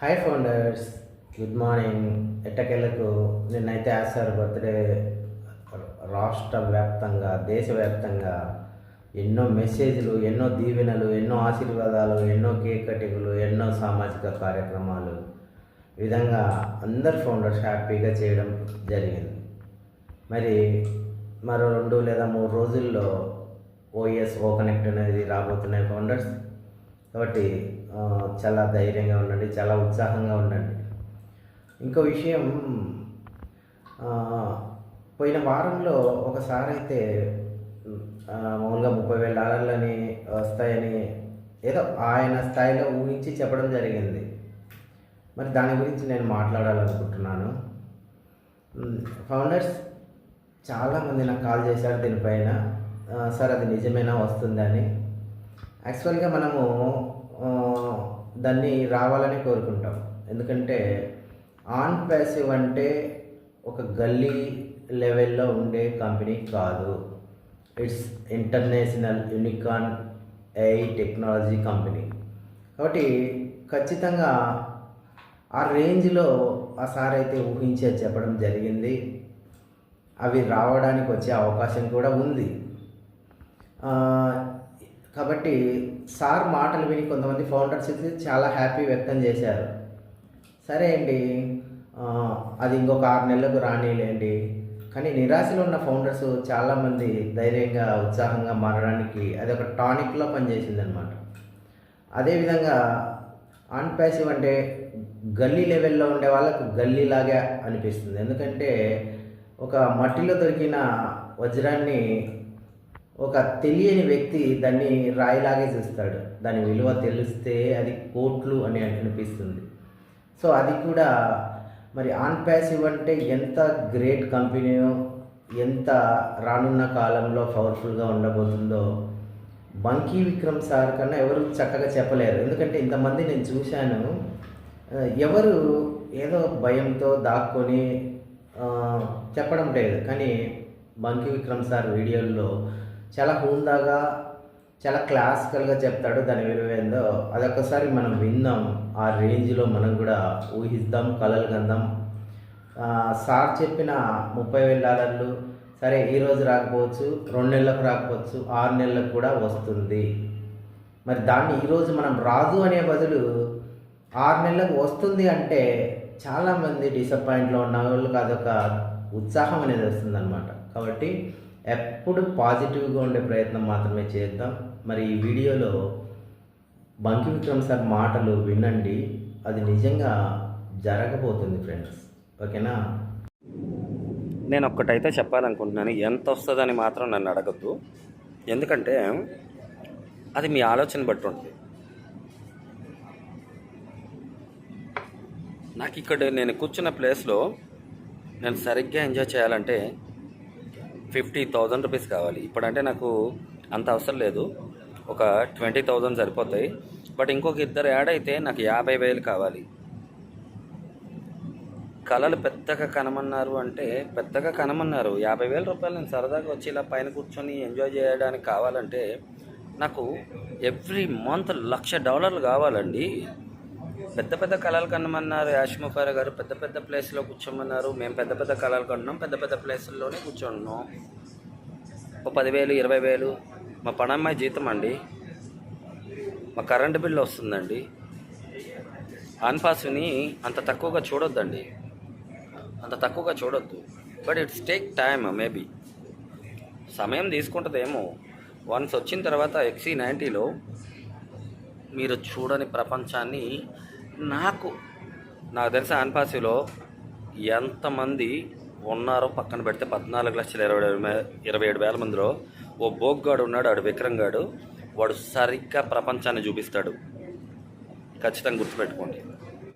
Hi founders good morning ఎట్టకెళ్ళకు నిన్నైతే ఆశారు బర్త్డే రాష్ట్ర వ్యాప్తంగా దేశవ్యాప్తంగా ఎన్నో మెసేజ్లు ఎన్నో దీవెనలు ఎన్నో ఆశీర్వాదాలు ఎన్నో కేక్ కటింగ్లు ఎన్నో సామాజిక కార్యక్రమాలు. ఈ విధంగా అందరు ఫౌండర్స్ హ్యాపీగా చేయడం జరిగింది. మరి మరో రెండు లేదా మూడు రోజుల్లో ఓఎస్ ఓ కనెక్ట్ అనేది రాబోతున్నాయి ఫౌండర్స్ కాబట్టి చాలా ధైర్యంగా ఉండండి చాలా ఉత్సాహంగా ఉండండి. ఇంకో విషయం పోయిన వారంలో ఒకసారి అయితే మామూలుగా ముప్పై వేల డాలర్లని వస్తాయని ఏదో ఆయన స్థాయిలో ఊహించి చెప్పడం జరిగింది. మరి దాని గురించి నేను మాట్లాడాలనుకుంటున్నాను. ఫౌండర్స్ చాలామంది నాకు కాల్ చేశారు దీనిపైన. సార్ అది నిజమేనా వస్తుందని. యాక్చువల్గా మనము దాన్ని రావాలని కోరుకుంటాం. ఎందుకంటే ఆన్ ప్యాసివ్ అంటే ఒక గల్లీ లెవెల్లో ఉండే కంపెనీ కాదు. It's international unicorn AI technology company కాబట్టి ఖచ్చితంగా ఆ రేంజ్లో ఆ సార్ అయితే ఊహించే చెప్పడం జరిగింది. అవి రావడానికి వచ్చే అవకాశం కూడా ఉంది. కాబట్టి సార్ మాటలు విని కొంతమంది ఫౌండర్స్ అయితే చాలా హ్యాపీ వ్యక్తం చేశారు. సరే అండి అది ఇంకొక ఆరు నెలలకు రానిలేండి. కానీ నిరాశలో ఉన్న ఫౌండర్స్ చాలామంది ధైర్యంగా ఉత్సాహంగా మారడానికి అది ఒక టానిక్లో పనిచేసింది అనమాట అదేవిధంగా ఆన్ ప్యాసివ్ అంటే గల్లీ లెవెల్లో ఉండే వాళ్ళకు గల్లీలాగా అనిపిస్తుంది. ఎందుకంటే ఒక మట్టిలో దొరికిన వజ్రాన్ని ఒక తెలియని వ్యక్తి దాన్ని రాయిలాగే చూస్తాడు. దాని విలువ తెలిస్తే అది కోట్లు అని అనిపిస్తుంది. సో అది కూడా మరి ఆన్ ప్యాసివ్ అంటే ఎంత గ్రేట్ కంపెనీయో ఎంత రానున్న కాలంలో పవర్ఫుల్గా ఉండబోతుందో బంకీ విక్రమ్ సార్ కన్నా ఎవరు చక్కగా చెప్పలేరు. ఎందుకంటే ఇంతమంది నేను చూశాను. ఎవరు ఏదో భయంతో దాక్కొని చెప్పడం లేదు. కానీ బంకీ విక్రమ్ సార్ వీడియోల్లో చాలా హుందాగా చాలా క్లాసికల్గా చెప్తాడు దాని విలువ ఏందో అదొకసారి మనం విందాం ఆ రేంజ్లో మనం కూడా ఊహిద్దాం కలలు కందాం. సార్ చెప్పిన ముప్పై వేల డాలర్లు సరే ఈరోజు రాకపోవచ్చు రెండు నెలలకు రాకపోవచ్చు ఆరు నెలలకు కూడా వస్తుంది. మరి దాన్ని ఈరోజు మనం రాదు అనే బదులు ఆరు నెలలకు వస్తుంది అంటే చాలామంది డిసప్పాయింట్లో ఉన్న వాళ్ళకి అదొక ఉత్సాహం అనేది వస్తుందన్నమాట. కాబట్టి ఎప్పుడు పాజిటివ్గా ఉండే ప్రయత్నం మాత్రమే చేద్దాం. మరి ఈ వీడియోలో బంకి విక్రమ్ సార్ మాటలు వినండి. అది నిజంగా జరగబోతుంది ఫ్రెండ్స్. ఓకేనా? నేను ఒక్కటైతే చెప్పాలనుకుంటున్నాను ఎంత వస్తుందని మాత్రం నన్ను అడగద్దు. ఎందుకంటే అది మీ ఆలోచన బట్టి ఉంటుంది. నాకు ఇక్కడ నేను కూర్చున్న ప్లేస్లో నేను సరిగ్గా ఎంజాయ్ చేయాలంటే ఫిఫ్టీ థౌజండ్ రూపీస్ కావాలి. ఇప్పుడంటే నాకు అంత అవసరం లేదు. ఒక ట్వంటీ థౌజండ్ సరిపోతాయి. బట్ ఇంకొక ఇద్దరు యాడ్ అయితే నాకు యాభై వేలు కావాలి. కళలు పెద్దగా కనమన్నారు అంటే పెద్దగా కనమన్నారు. యాభై వేల రూపాయలు నేను సరదాగా వచ్చి ఇలా పైన కూర్చొని ఎంజాయ్ చేయడానికి కావాలంటే నాకు ఎవ్రీ మంత్ లక్ష డాలర్లు కావాలండి. పెద్ద పెద్ద కళలు కనమన్నారు. యాష్ముఖార గారు పెద్ద పెద్ద ప్లేస్లో కూర్చోమన్నారు. మేము పెద్ద పెద్ద కళలు కన్నాం పెద్ద పెద్ద ప్లేసుల్లోనే కూర్చుంటున్నాం ఒక పదివేలు ఇరవై వేలు. మా పనమ్మాయి జీతం అండి. మా కరెంటు బిల్లు వస్తుందండి. ఆన్పాస్ని అంత తక్కువగా చూడొద్దండి. అంత తక్కువగా చూడొద్దు. But it's take time maybe సమయం తీసుకుంటుందేమో. వన్స్ వచ్చిన తర్వాత ఎక్సీ నైంటీలో మీరు చూడని ప్రపంచాన్ని నాకు నాకు తెలిసి ఆన్పాసిలో ఎంతమంది ఉన్నారో పక్కన పెడితే పద్నాలుగు లక్షల ఇరవై ఏడు ఇరవై ఏడు వేల మందిలో ఓ బోగ్గాడు ఉన్నాడు ఆడు విక్రమ్ గాడు వాడు సరిగ్గా ప్రపంచాన్ని చూపిస్తాడు. ఖచ్చితంగా గుర్తుపెట్టుకోండి.